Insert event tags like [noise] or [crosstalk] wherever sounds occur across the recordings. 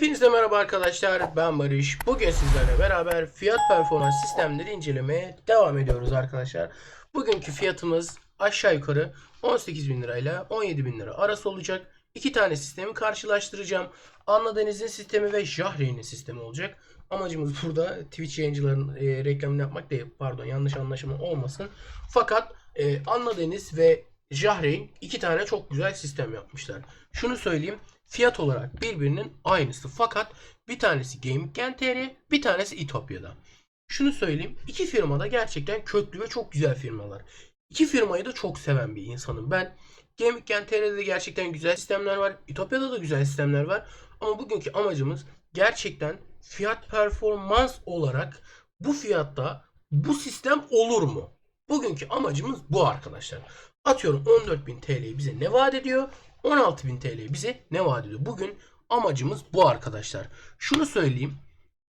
Hepinize merhaba arkadaşlar. Ben Barış. Bugün sizlerle beraber fiyat performans sistemleri incelemeye devam ediyoruz arkadaşlar. Bugünkü fiyatımız aşağı yukarı 18 bin lirayla 17 bin lira arası olacak. İki tane sistemi karşılaştıracağım. Anla Deniz'in sistemi ve Jahreyn'in sistemi olacak. Amacımız burada Twitch yayıncıların e, reklamını yapmak değil. Pardon yanlış anlaşılma olmasın. Fakat e, Anla ve Jahreyn iki tane çok güzel sistem yapmışlar. Şunu söyleyeyim. Fiyat olarak birbirinin aynısı. Fakat bir tanesi Gaming.tr, bir tanesi İtopya'da. Şunu söyleyeyim. iki firma da gerçekten köklü ve çok güzel firmalar. İki firmayı da çok seven bir insanım. Ben Gaming.tr'de de gerçekten güzel sistemler var. İtopya'da da güzel sistemler var. Ama bugünkü amacımız gerçekten fiyat performans olarak bu fiyatta bu sistem olur mu? Bugünkü amacımız bu arkadaşlar. Atıyorum 14.000 TL bize ne vaat ediyor? 16.000 TL bize ne vaat ediyor? Bugün amacımız bu arkadaşlar. Şunu söyleyeyim.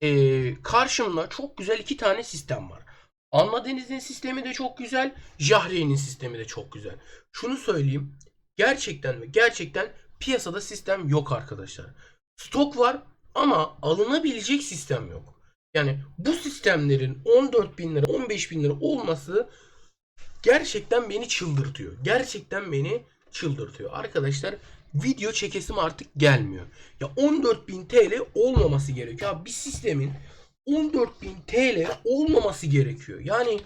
Ee, karşımda çok güzel iki tane sistem var. Anla sistemi de çok güzel. Jahreyn'in sistemi de çok güzel. Şunu söyleyeyim. Gerçekten ve gerçekten piyasada sistem yok arkadaşlar. Stok var ama alınabilecek sistem yok. Yani bu sistemlerin 14 bin lira 15 bin lira olması gerçekten beni çıldırtıyor. Gerçekten beni çıldırtıyor. Arkadaşlar video çekesim artık gelmiyor. Ya 14.000 TL olmaması gerekiyor. Ya bir sistemin 14.000 TL olmaması gerekiyor. Yani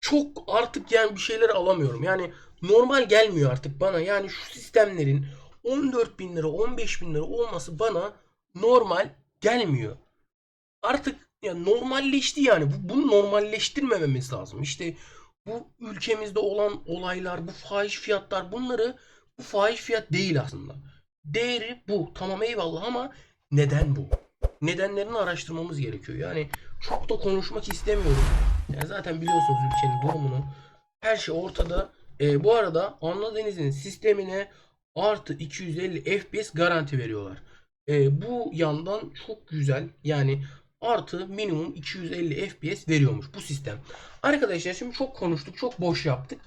çok artık yani bir şeyler alamıyorum. Yani normal gelmiyor artık bana. Yani şu sistemlerin 14.000 lira 15.000 lira olması bana normal gelmiyor. Artık ya normalleşti yani. Bu, bunu normalleştirmememiz lazım. İşte bu ülkemizde olan olaylar, bu fahiş fiyatlar bunları bu fahiş fiyat değil aslında. Değeri bu. Tamam eyvallah ama neden bu? Nedenlerini araştırmamız gerekiyor. Yani çok da konuşmak istemiyorum. Ya zaten biliyorsunuz ülkenin durumunu. Her şey ortada. Ee, bu arada Anla Deniz'in sistemine artı 250 FPS garanti veriyorlar. Ee, bu yandan çok güzel. Yani artı minimum 250 FPS veriyormuş bu sistem. Arkadaşlar şimdi çok konuştuk, çok boş yaptık.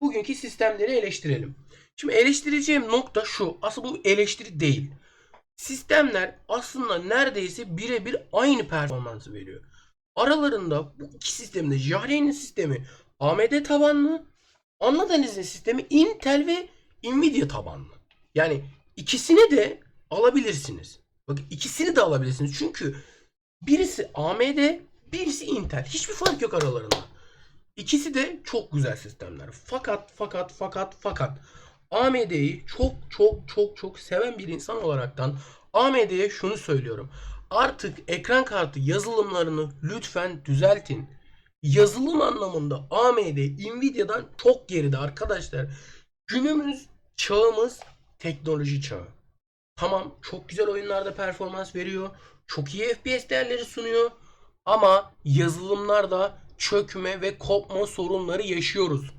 Bugünkü sistemleri eleştirelim. Şimdi eleştireceğim nokta şu. Aslında bu eleştiri değil. Sistemler aslında neredeyse birebir aynı performansı veriyor. Aralarında bu iki sistemde Jahreyn'in sistemi AMD tabanlı, Anladeniz'in sistemi Intel ve Nvidia tabanlı. Yani ikisini de alabilirsiniz. Bakın ikisini de alabilirsiniz. Çünkü birisi AMD, birisi Intel. Hiçbir fark yok aralarında. İkisi de çok güzel sistemler. Fakat fakat fakat fakat AMD'yi çok çok çok çok seven bir insan olaraktan AMD'ye şunu söylüyorum. Artık ekran kartı yazılımlarını lütfen düzeltin. Yazılım anlamında AMD Nvidia'dan çok geride arkadaşlar. Günümüz çağımız teknoloji çağı. Tamam çok güzel oyunlarda performans veriyor. Çok iyi FPS değerleri sunuyor. Ama yazılımlarda çökme ve kopma sorunları yaşıyoruz.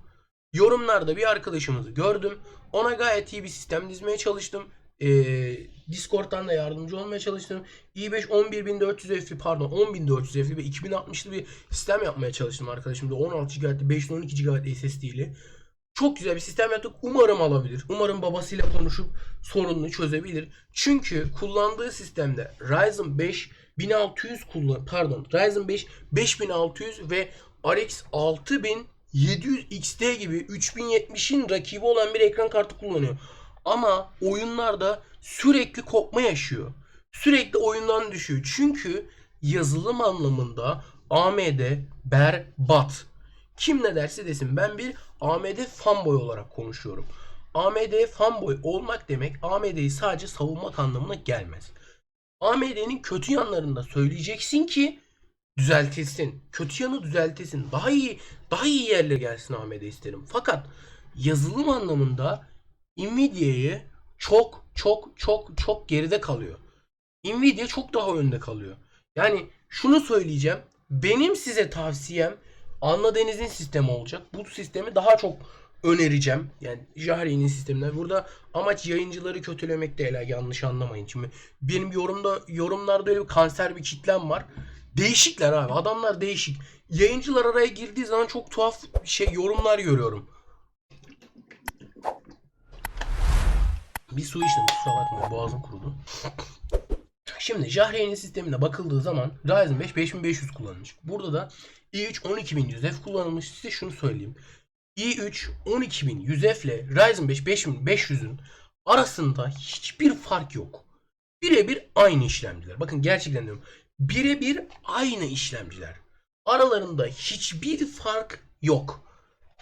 Yorumlarda bir arkadaşımızı gördüm. Ona gayet iyi bir sistem dizmeye çalıştım. Ee, Discord'dan da yardımcı olmaya çalıştım. i5 11400 F'li pardon 10400 F'li ve 2060'lı bir sistem yapmaya çalıştım arkadaşımda. 16 GB, 512 GB SSD'li. Çok güzel bir sistem yaptık. Umarım alabilir. Umarım babasıyla konuşup sorununu çözebilir. Çünkü kullandığı sistemde Ryzen 5 1600 kullan pardon Ryzen 5 5600 ve RX 6700 XT gibi 3070'in rakibi olan bir ekran kartı kullanıyor. Ama oyunlarda sürekli kopma yaşıyor. Sürekli oyundan düşüyor. Çünkü yazılım anlamında AMD berbat. Kim ne derse desin ben bir AMD fanboy olarak konuşuyorum. AMD fanboy olmak demek AMD'yi sadece savunmak anlamına gelmez. AMD'nin kötü yanlarını da söyleyeceksin ki düzeltilsin. Kötü yanı düzeltilsin. Daha iyi daha iyi yerlere gelsin AMD isterim. Fakat yazılım anlamında Nvidia'yı çok çok çok çok geride kalıyor. Nvidia çok daha önde kalıyor. Yani şunu söyleyeceğim. Benim size tavsiyem Anla Deniz'in sistemi olacak. Bu sistemi daha çok önereceğim. Yani Jahreyn'in sistemine. Burada amaç yayıncıları kötülemek değil. Yanlış anlamayın. Şimdi benim yorumda yorumlarda öyle bir kanser bir kitlem var. Değişikler abi. Adamlar değişik. Yayıncılar araya girdiği zaman çok tuhaf şey yorumlar görüyorum. Bir su içtim kusura bakma boğazım kurudu. Şimdi Jahreyn'in sistemine bakıldığı zaman Ryzen 5 5500 kullanılmış. Burada da i3 12100 F kullanılmış. Size şunu söyleyeyim. i3 12100 F ile Ryzen 5 5500'ün arasında hiçbir fark yok. Birebir aynı işlemciler. Bakın gerçekten diyorum. Birebir aynı işlemciler. Aralarında hiçbir fark yok.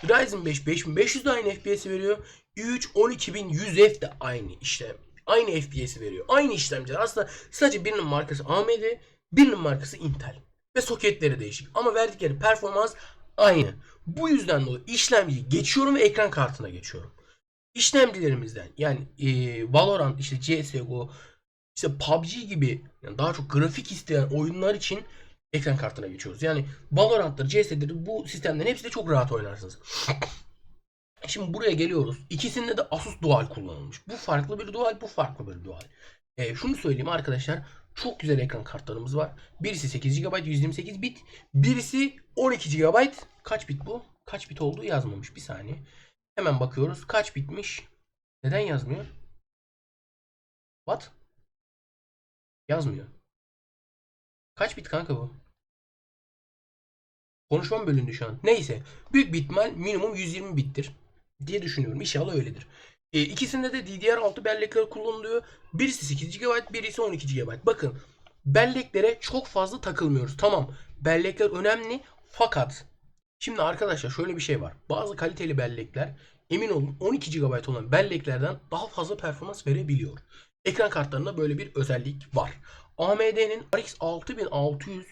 Ryzen 5 5500 de aynı FPS veriyor. i3 12100F de aynı işlem. Aynı FPS veriyor. Aynı işlemciler. Aslında sadece birinin markası AMD, birinin markası Intel. Ve soketleri değişik. Ama verdikleri performans aynı. Bu yüzden dolayı işlemciyi geçiyorum ve ekran kartına geçiyorum. İşlemcilerimizden yani e, Valorant, işte CSGO, işte PUBG gibi yani daha çok grafik isteyen oyunlar için ekran kartına geçiyoruz. Yani Valorant'tır, CS'dir bu sistemlerin hepsi de çok rahat oynarsınız. [clears throat] Şimdi buraya geliyoruz. İkisinde de Asus Dual kullanılmış. Bu farklı bir Dual, bu farklı bir Dual. E, şunu söyleyeyim arkadaşlar. Çok güzel ekran kartlarımız var. Birisi 8 GB 128 bit. Birisi 12 GB. Kaç bit bu? Kaç bit olduğu yazmamış. Bir saniye. Hemen bakıyoruz. Kaç bitmiş? Neden yazmıyor? What? Yazmıyor. Kaç bit kanka bu? Konuşmam bölündü şu an. Neyse. Büyük bir minimum 120 bittir diye düşünüyorum. İnşallah öyledir. E, ikisinde de DDR6 bellekler kullanılıyor. Birisi 8 GB, birisi 12 GB. Bakın belleklere çok fazla takılmıyoruz. Tamam bellekler önemli fakat şimdi arkadaşlar şöyle bir şey var. Bazı kaliteli bellekler emin olun 12 GB olan belleklerden daha fazla performans verebiliyor. Ekran kartlarında böyle bir özellik var. AMD'nin RX 6600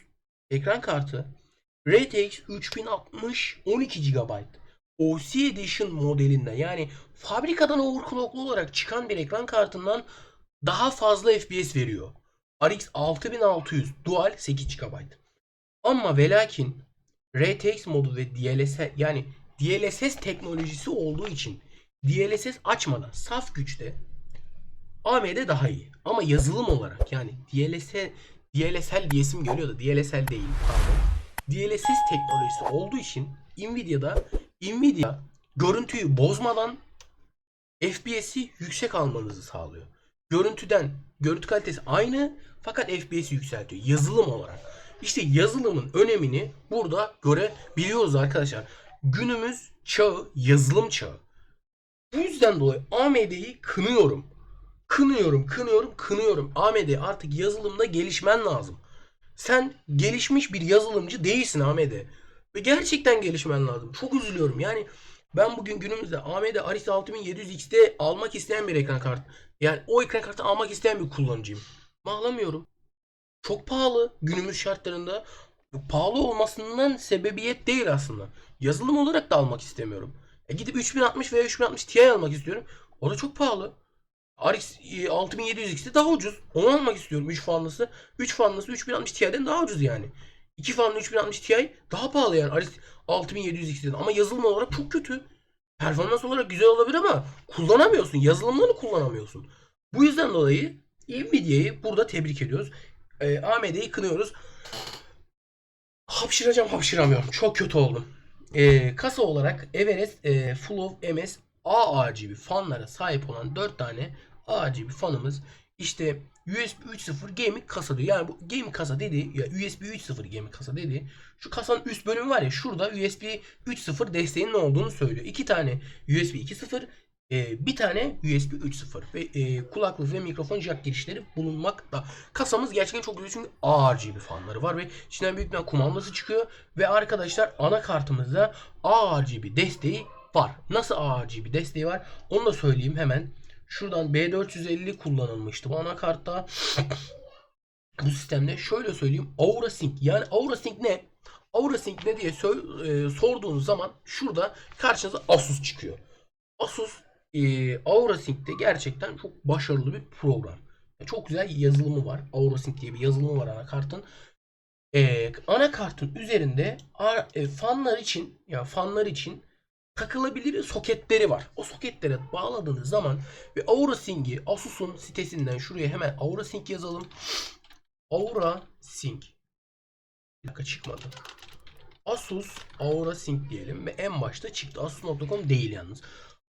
ekran kartı RTX 3060 12 GB OC Edition modelinden yani fabrikadan overclocklu olarak çıkan bir ekran kartından daha fazla FPS veriyor. RX 6600 Dual 8 GB. Ama ve lakin RTX modu ve DLSS yani DLSS teknolojisi olduğu için DLSS açmadan saf güçte AMD daha iyi. Ama yazılım olarak yani DLSS DLSL diyesim geliyor da DLSL değil pardon. DLSS teknolojisi olduğu için Nvidia'da Nvidia görüntüyü bozmadan FPS'i yüksek almanızı sağlıyor. Görüntüden görüntü kalitesi aynı fakat FPS'i yükseltiyor yazılım olarak. İşte yazılımın önemini burada görebiliyoruz arkadaşlar. Günümüz çağı yazılım çağı. Bu yüzden dolayı AMD'yi kınıyorum. Kınıyorum, kınıyorum, kınıyorum. AMD artık yazılımda gelişmen lazım. Sen gelişmiş bir yazılımcı değilsin AMD. Ve gerçekten gelişmen lazım. Çok üzülüyorum. Yani ben bugün günümüzde AMD RX 6700X'te almak isteyen bir ekran kartı. Yani o ekran kartı almak isteyen bir kullanıcıyım. Ama alamıyorum. Çok pahalı günümüz şartlarında. Pahalı olmasından sebebiyet değil aslında. Yazılım olarak da almak istemiyorum. E gidip 3060 veya 3060 Ti almak istiyorum. O da çok pahalı. RX 6700X'te daha ucuz. Onu almak istiyorum 3 fanlısı. 3 fanlısı 3060 Ti'den daha ucuz yani. 2 fanlı 3060 Ti daha pahalı yani RX 6700X'den ama yazılım olarak çok kötü. Performans olarak güzel olabilir ama kullanamıyorsun. Yazılımlarını kullanamıyorsun. Bu yüzden dolayı Nvidia'yı burada tebrik ediyoruz. E, AMD'yi kınıyoruz. Hapşıracağım hapşıramıyorum. Çok kötü oldum. E, kasa olarak Everest e, Full of MS ARGB fanlara sahip olan 4 tane ARGB fanımız işte USB 3.0 gaming kasa diyor. Yani bu gaming kasa dediği ya USB 3.0 gaming kasa dediği şu kasanın üst bölümü var ya şurada USB 3.0 desteğinin olduğunu söylüyor. İki tane USB 2.0 e, bir tane USB 3.0 ve e, kulaklık ve mikrofon jack girişleri bulunmakta. Kasamız gerçekten çok güzel çünkü ARGB fanları var ve içinden büyük bir kumandası çıkıyor ve arkadaşlar anakartımızda ARGB desteği var. Nasıl ARGB desteği var? Onu da söyleyeyim hemen. Şuradan B450 kullanılmıştı bu anakartta. [sniffs] bu sistemde şöyle söyleyeyim. Aura Sync. Yani Aura Sync ne? Aura Sync ne diye e, sorduğunuz zaman şurada karşınıza Asus çıkıyor. Asus e, Aura Sync'te gerçekten çok başarılı bir program. Çok güzel yazılımı var. Aura Sync diye bir yazılımı var anakartın. E, anakartın üzerinde a- e, fanlar için ya fanlar için takılabilir soketleri var. O soketlere bağladığınız zaman ve AuraSync'i Asus'un sitesinden şuraya hemen AuraSync yazalım. AuraSync. Bir dakika çıkmadı. Asus AuraSync diyelim ve en başta çıktı. Asus.com değil yalnız.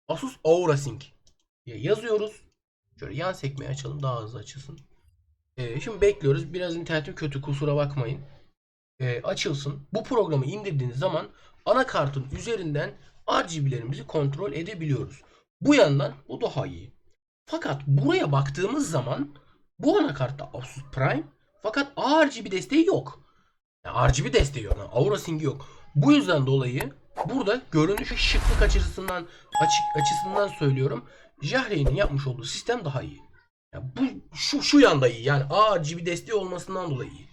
Asus AuraSync diye yazıyoruz. Şöyle yan sekmeyi açalım daha hızlı açılsın. Ee, şimdi bekliyoruz. Biraz internetim kötü kusura bakmayın. Ee, açılsın. Bu programı indirdiğiniz zaman anakartın üzerinden RGB'lerimizi kontrol edebiliyoruz. Bu yandan bu daha iyi. Fakat buraya baktığımız zaman bu anakartta Asus Prime fakat RGB desteği yok. Yani RGB desteği yok. Yani Aura Sync yok. Bu yüzden dolayı burada görünüş ve şıklık açısından açık açısından söylüyorum. Jahre'nin yapmış olduğu sistem daha iyi. Yani bu şu şu yanda iyi. Yani RGB desteği olmasından dolayı iyi.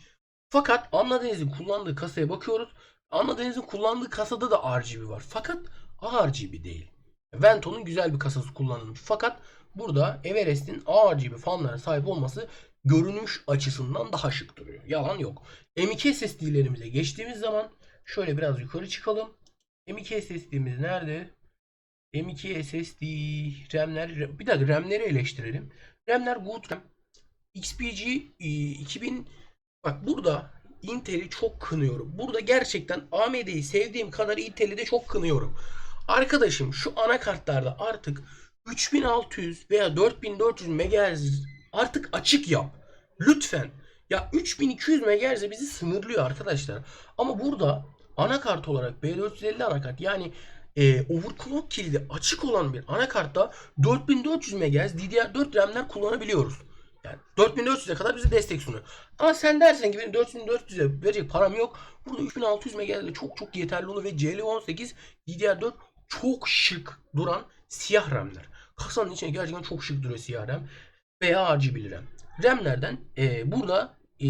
Fakat Anladeniz'in kullandığı kasaya bakıyoruz. Anladeniz'in kullandığı kasada da RGB var. Fakat RGB değil. Vento'nun güzel bir kasası kullanılmış. Fakat burada Everest'in RGB fanlara sahip olması görünüş açısından daha şık duruyor. Yalan yok. M2 SSD'lerimize geçtiğimiz zaman şöyle biraz yukarı çıkalım. M2 SSD'miz nerede? M2 SSD RAM'ler bir dakika RAM'leri eleştirelim. RAM'ler good RAM. XPG e, 2000 bak burada Intel'i çok kınıyorum. Burada gerçekten AMD'yi sevdiğim kadar Intel'i de çok kınıyorum. Arkadaşım şu anakartlarda artık 3600 veya 4400 MHz artık açık yap. Lütfen. Ya 3200 MHz bizi sınırlıyor arkadaşlar. Ama burada anakart olarak B450 anakart yani e, overclock kilidi açık olan bir anakartta 4400 MHz DDR4 RAM'ler kullanabiliyoruz. Yani 4400'e kadar bize destek sunuyor. Ama sen dersen ki benim 4400'e verecek param yok. Burada 3600 MHz çok çok yeterli olur ve CL18 DDR4 çok şık duran siyah RAM'ler. Kasanın içine gerçekten çok şık duruyor siyah RAM veya RGB RAM. RAM'lerden e, burada e,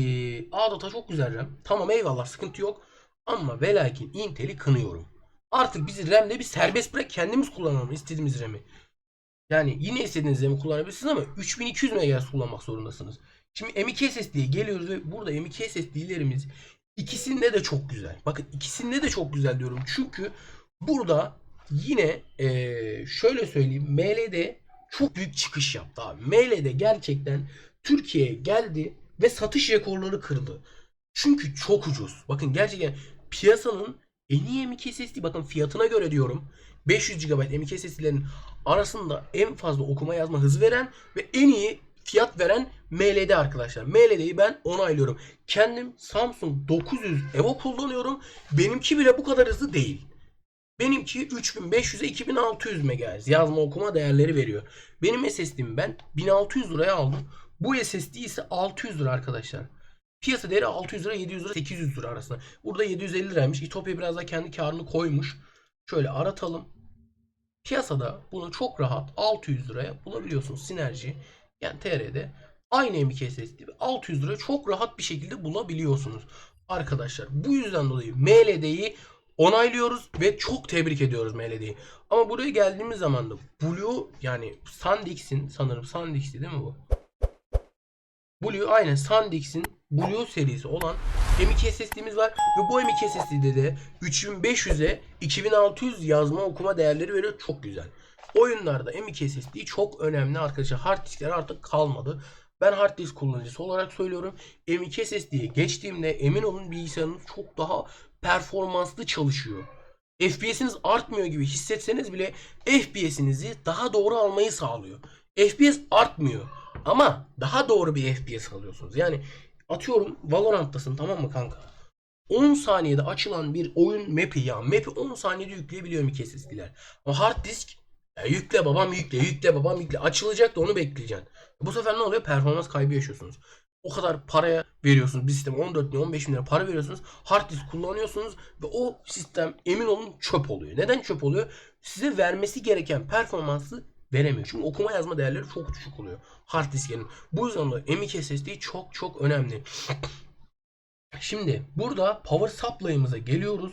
A-Data çok güzel RAM. Tamam eyvallah sıkıntı yok. Ama ve lakin Intel'i kınıyorum. Artık bizi RAM'de bir serbest bırak kendimiz kullanalım istediğimiz RAM'i. Yani yine istediğiniz RAM'i kullanabilirsiniz ama 3200 MHz kullanmak zorundasınız. Şimdi M2 SSD'ye geliyoruz ve burada M2 SSD'lerimiz ikisinde de çok güzel. Bakın ikisinde de çok güzel diyorum. Çünkü burada yine eee, şöyle söyleyeyim MLD çok büyük çıkış yaptı abi. MLD gerçekten Türkiye'ye geldi ve satış rekorları kırdı. Çünkü çok ucuz. Bakın gerçekten piyasanın en iyi M2 SSD bakın fiyatına göre diyorum. 500 GB M2 SSD'lerin arasında en fazla okuma yazma hızı veren ve en iyi fiyat veren MLD arkadaşlar. MLD'yi ben onaylıyorum. Kendim Samsung 900 Evo kullanıyorum. Benimki bile bu kadar hızlı değil. Benimki 3500'e 2600 MHz yazma okuma değerleri veriyor. Benim SSD'mi ben 1600 liraya aldım. Bu SSD ise 600 lira arkadaşlar. Piyasa değeri 600 lira, 700 lira, 800 lira arasında. Burada 750 liraymış. İtopya biraz da kendi karını koymuş. Şöyle aratalım. Piyasada bunu çok rahat 600 liraya bulabiliyorsunuz. Sinerji yani TR'de aynı M2 SSD 600 liraya çok rahat bir şekilde bulabiliyorsunuz. Arkadaşlar bu yüzden dolayı MLD'yi onaylıyoruz ve çok tebrik ediyoruz MLD'yi. Ama buraya geldiğimiz zaman da Blue yani SanDisk'in sanırım SanDisk'ti değil mi bu? Blue aynen SanDisk'in Blue serisi olan M2 SSD'miz var ve bu M2 SSD'de de 3500'e 2600 yazma okuma değerleri veriyor. Çok güzel. Oyunlarda M2 SSD çok önemli arkadaşlar. Hard diskler artık kalmadı. Ben hard disk kullanıcısı olarak söylüyorum. M2 SSD'ye geçtiğimde emin olun bilgisayarınız çok daha performanslı çalışıyor. FPS'iniz artmıyor gibi hissetseniz bile FPS'inizi daha doğru almayı sağlıyor. FPS artmıyor ama daha doğru bir FPS alıyorsunuz. Yani atıyorum Valorant'tasın tamam mı kanka? 10 saniyede açılan bir oyun map'i ya map'i 10 saniyede yükleyebiliyor M2 SSD'ler. Ama hard disk ya yükle babam yükle yükle babam yükle açılacak da onu bekleyeceksin. Bu sefer ne oluyor? Performans kaybı yaşıyorsunuz. O kadar paraya veriyorsunuz. Bir sistem 14 bin 15 bin lira para veriyorsunuz. Hard disk kullanıyorsunuz ve o sistem emin olun çöp oluyor. Neden çöp oluyor? Size vermesi gereken performansı veremiyor. Çünkü okuma yazma değerleri çok düşük oluyor. Hard disklerin. Bu yüzden de M2 SSD çok çok önemli. Şimdi burada power supply'ımıza geliyoruz.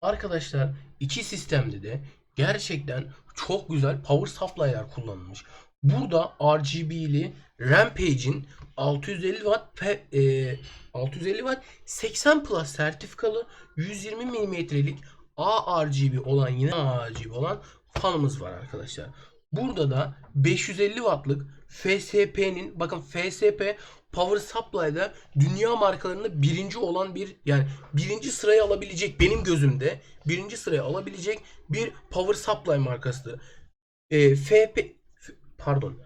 Arkadaşlar iki sistemde de gerçekten çok güzel power supply'lar kullanılmış. Burada RGB'li Rampage'in 650 watt pe- e, 650 watt 80 plus sertifikalı 120 mm'lik ARGB olan yine ARGB olan fanımız var arkadaşlar. Burada da 550 wattlık FSP'nin bakın FSP Power Supply'da dünya markalarında birinci olan bir yani birinci sıraya alabilecek benim gözümde birinci sıraya alabilecek bir Power Supply markası. E, FP pardon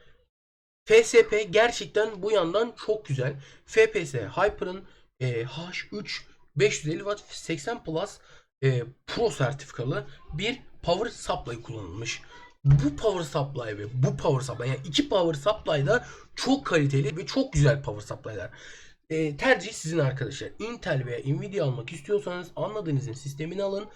FSP gerçekten bu yandan çok güzel. FPS Hyper'ın e, H3 550 Watt 80 Plus e, Pro sertifikalı bir power supply kullanılmış. Bu power supply ve bu power supply yani iki power supply da çok kaliteli ve çok güzel power supply'lar. E, tercih sizin arkadaşlar. Intel veya Nvidia almak istiyorsanız anladığınızın sistemini alın.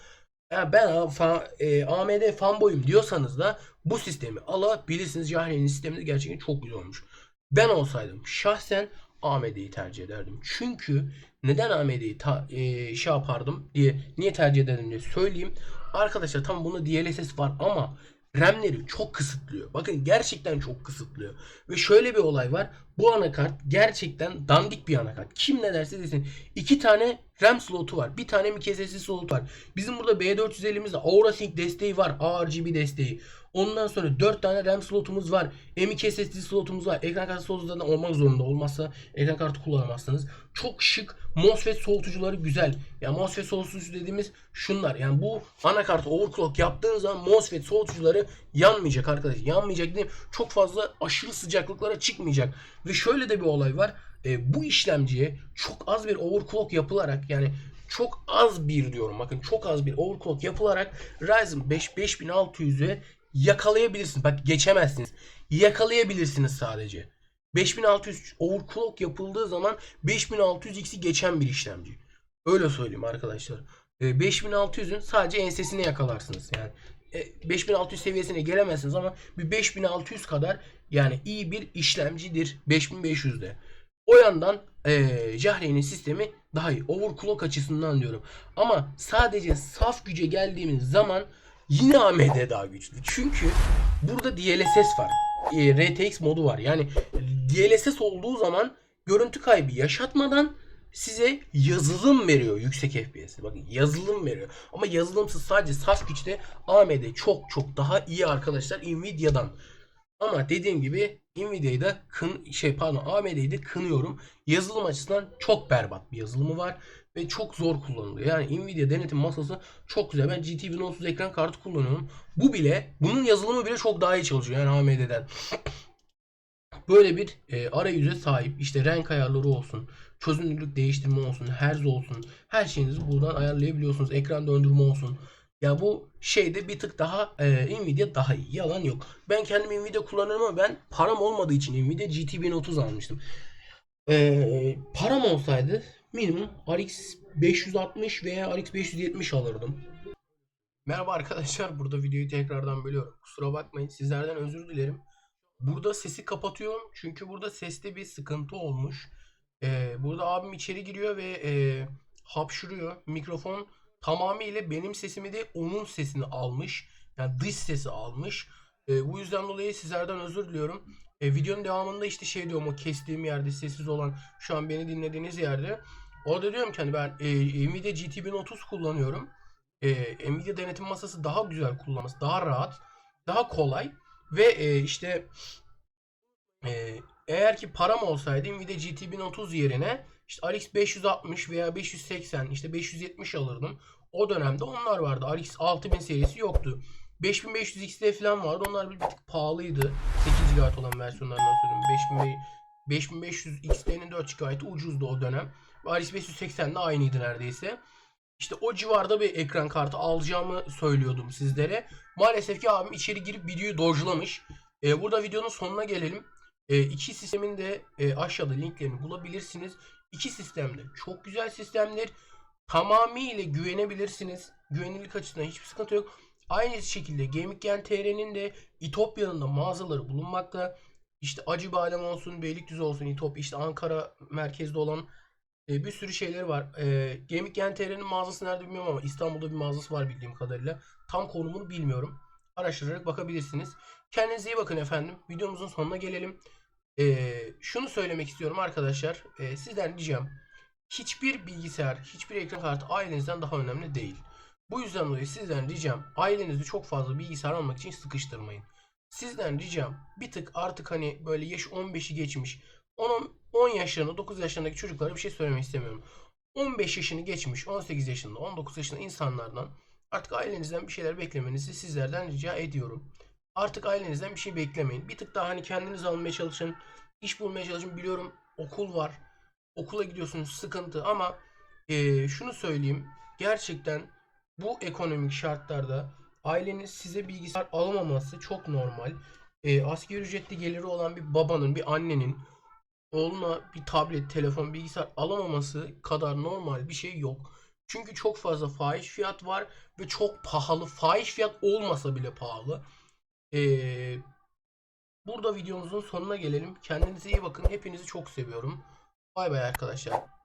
Ya ben fa- e, AMD fanboyum diyorsanız da bu sistemi alabilirsiniz. Cahreyn'in sistemi de gerçekten çok güzel olmuş. Ben olsaydım şahsen AMD'yi tercih ederdim. Çünkü neden AMD'yi e, şey yapardım diye niye tercih ederdim diye söyleyeyim. Arkadaşlar tam bunda DLSS var ama RAM'leri çok kısıtlıyor. Bakın gerçekten çok kısıtlıyor. Ve şöyle bir olay var. Bu anakart gerçekten dandik bir anakart. Kim ne derse desin. iki tane RAM slotu var. Bir tane micro SSD slotu var. Bizim burada B450'mizde Aura Sync desteği var. ARGB desteği. Ondan sonra 4 tane RAM slotumuz var. M.2 SSD slotumuz var. Ekran kartı slotu zaten olmak zorunda. Olmazsa ekran kartı kullanamazsınız. Çok şık MOSFET soğutucuları güzel. Yani MOSFET soğutucu dediğimiz şunlar. Yani bu anakartı overclock yaptığın zaman MOSFET soğutucuları yanmayacak arkadaşlar. Yanmayacak değil. Çok fazla aşırı sıcaklıklara çıkmayacak. Ve şöyle de bir olay var. E, bu işlemciye çok az bir overclock yapılarak yani çok az bir diyorum bakın çok az bir overclock yapılarak Ryzen 5 5600'e yakalayabilirsiniz. Bak geçemezsiniz. Yakalayabilirsiniz sadece. 5600 overclock yapıldığı zaman 5600X'i geçen bir işlemci. Öyle söyleyeyim arkadaşlar. E, 5600'ün sadece ensesine yakalarsınız yani. E, 5600 seviyesine gelemezsiniz ama bir 5600 kadar yani iyi bir işlemcidir 5500'de. O yandan e, Jahreyn'in sistemi daha iyi. Overclock açısından diyorum. Ama sadece saf güce geldiğimiz zaman yine AMD daha güçlü. Çünkü burada DLSS var. E, RTX modu var. Yani DLSS olduğu zaman görüntü kaybı yaşatmadan size yazılım veriyor yüksek FPS. Bakın yazılım veriyor. Ama yazılımsız sadece saf güçte AMD çok çok daha iyi arkadaşlar Nvidia'dan. Ama dediğim gibi Nvidia'yı da kın şey pardon AMD'yi de kınıyorum. Yazılım açısından çok berbat bir yazılımı var ve çok zor kullanılıyor. Yani Nvidia denetim masası çok güzel. Ben GT 1030 ekran kartı kullanıyorum. Bu bile bunun yazılımı bile çok daha iyi çalışıyor yani AMD'den. [clears throat] Böyle bir e, arayüze sahip işte renk ayarları olsun, çözünürlük değiştirme olsun, herz olsun. Her şeyinizi buradan ayarlayabiliyorsunuz. Ekran döndürme olsun. Ya bu şeyde bir tık daha e, Nvidia daha iyi. Yalan yok. Ben kendim Nvidia kullanıyorum ama ben param olmadığı için Nvidia GT 1030 almıştım. E, param olsaydı minimum RX 560 veya RX 570 alırdım. Merhaba arkadaşlar. Burada videoyu tekrardan bölüyorum. Kusura bakmayın. Sizlerden özür dilerim. Burada sesi kapatıyorum. Çünkü burada seste bir sıkıntı olmuş. Ee, burada abim içeri giriyor ve e, hapşuruyor. Mikrofon tamamıyla benim sesimi de onun sesini almış. Yani dış sesi almış. E, bu yüzden dolayı sizlerden özür diliyorum. E, videonun devamında işte şey diyorum o kestiğim yerde sessiz olan şu an beni dinlediğiniz yerde. Orada diyorum ki hani ben e, Nvidia GT 1030 kullanıyorum. E, Nvidia denetim masası daha güzel kullanması, daha rahat, daha kolay ve e, işte e, eğer ki param olsaydı Nvidia GT 1030 yerine işte RX 560 veya 580 işte 570 alırdım. O dönemde onlar vardı. RX 6000 serisi yoktu. 5500 XT falan vardı. Onlar bir tık pahalıydı. 8 GB olan versiyonlarından söylüyorum. 5500 XT'nin 4 GB'ı ucuzdu o dönem. RX 580 de aynıydı neredeyse. İşte o civarda bir ekran kartı alacağımı söylüyordum sizlere. Maalesef ki abim içeri girip videoyu dojlamış. Ee, burada videonun sonuna gelelim. Ee, iki sistemin de e, aşağıda linklerini bulabilirsiniz. İki sistem de çok güzel sistemler. Tamamıyla güvenebilirsiniz. Güvenilirlik açısından hiçbir sıkıntı yok. Aynı şekilde Gaming Gen TR'nin de İtopya'nın da mağazaları bulunmakta. İşte Acıbadem olsun, Beylikdüzü olsun, İtopya, işte Ankara merkezde olan e, bir sürü şeyleri var. E, Gaming Gen TR'nin mağazası nerede bilmiyorum ama İstanbul'da bir mağazası var bildiğim kadarıyla. Tam konumunu bilmiyorum. Araştırarak bakabilirsiniz. Kendinize iyi bakın efendim. Videomuzun sonuna gelelim. E, şunu söylemek istiyorum arkadaşlar. E, sizden ricam hiçbir bilgisayar, hiçbir ekran kartı ailenizden daha önemli değil. Bu yüzden dolayı sizden ricam ailenizi çok fazla bilgisayar almak için sıkıştırmayın. Sizden ricam bir tık artık hani böyle yaş 15'i geçmiş 10, 10 yaşlarında 9 yaşlarındaki çocuklara bir şey söylemek istemiyorum. 15 yaşını geçmiş 18 yaşında 19 yaşında insanlardan artık ailenizden bir şeyler beklemenizi sizlerden rica ediyorum. Artık ailenizden bir şey beklemeyin. Bir tık daha hani kendiniz almaya çalışın. iş bulmaya çalışın. Biliyorum okul var. Okula gidiyorsunuz sıkıntı ama eee, şunu söyleyeyim. Gerçekten bu ekonomik şartlarda aileniz size bilgisayar alamaması çok normal. Eee asgari ücretli geliri olan bir babanın, bir annenin oğluna bir tablet, telefon, bilgisayar alamaması kadar normal bir şey yok. Çünkü çok fazla fahiş fiyat var ve çok pahalı. Fahiş fiyat olmasa bile pahalı. Ee, burada videomuzun sonuna gelelim. Kendinize iyi bakın. Hepinizi çok seviyorum. Bay bay arkadaşlar.